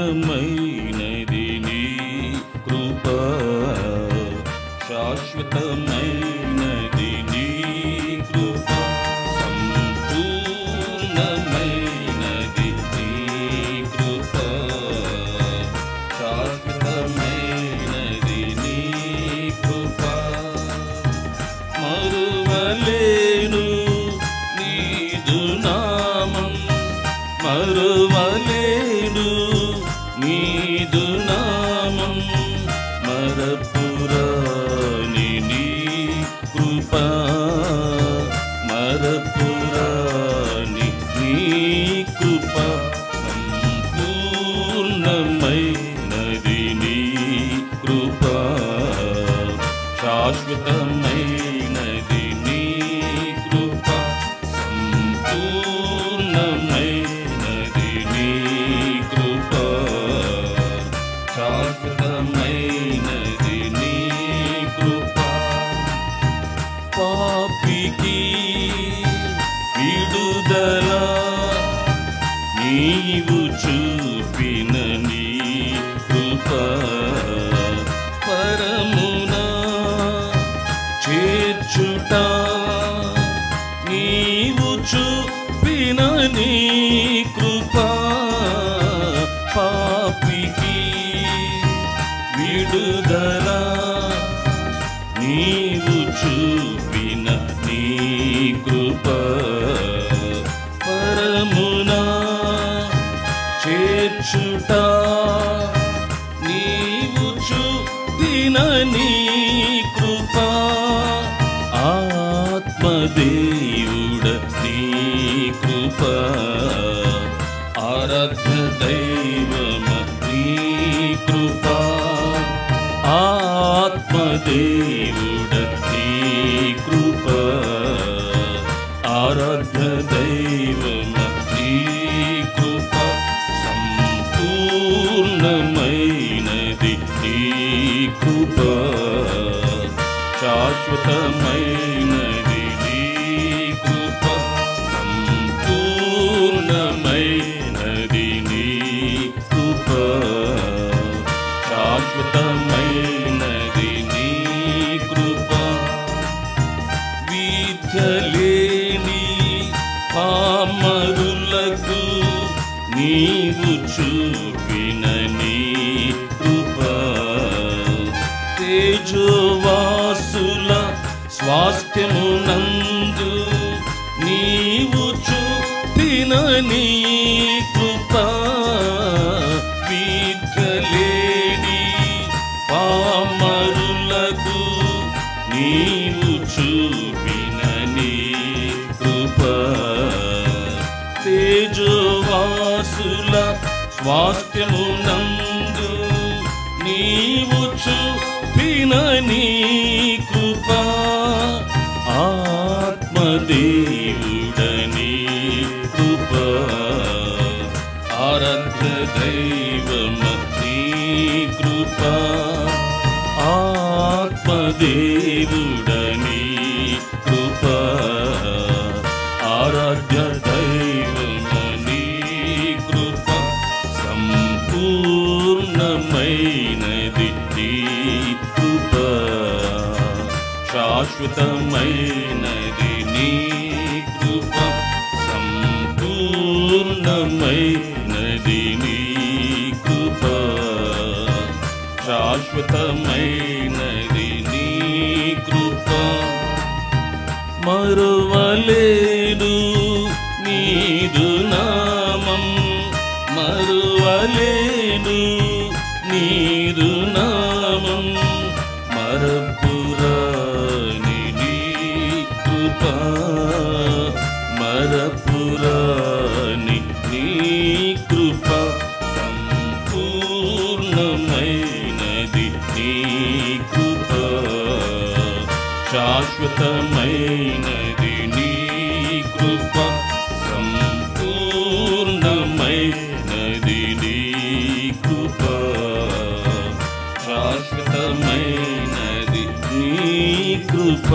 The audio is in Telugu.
శాశ్వతమైనది నీ కృప. శాశ్వతమైనది నీ కృప. సంపూర్ణమైనది నీ కృప. శాశ్వతమైనది నీ కృప. మరువలే శాశ్వతమైనది నీ కృప సంపూర్ణమైనది నీ కృప. శాశ్వతమైనది నీ కృప. పాపికి విడుదల నీవు చూ చేర్చుట నీవు చూపిన నీ కృప పాపికి విడుదల. నీవు చూపిన నీ కృప ఆత్మదేవుడ నీ కృప ఆరాధ్య దైవమ నీ కృప ఆత్మదేవుడ నీ కృప ఆరాధ్య దైవమ నీ కృప సంపూర్ణమైనది నీ కృప శాశ్వతమైనది శాశ్వతమైనది నీ కృప విద్యలేని పామరులకు నీవు చూపిన నీ కృప. తేజోవాసుల స్వాస్థ్యమునందు నీవు చూపిన నీ స్వాస్థ్యమునందు నీవు చూపిన నీ కృప ఆత్మదేవుడని కృప ఆరాధ్య దైవం శాశ్వతమైనది నీ కృప సంపూర్ణమైనది నీ కృప. శాశ్వతమైనది నీ కృప. మరువలేను నీదు నామం మరువలేను నీ శాశ్వతమైనది నీ కృప సంపూర్ణమైనది నీ కృప. శాశ్వతమైనది నీ కృప.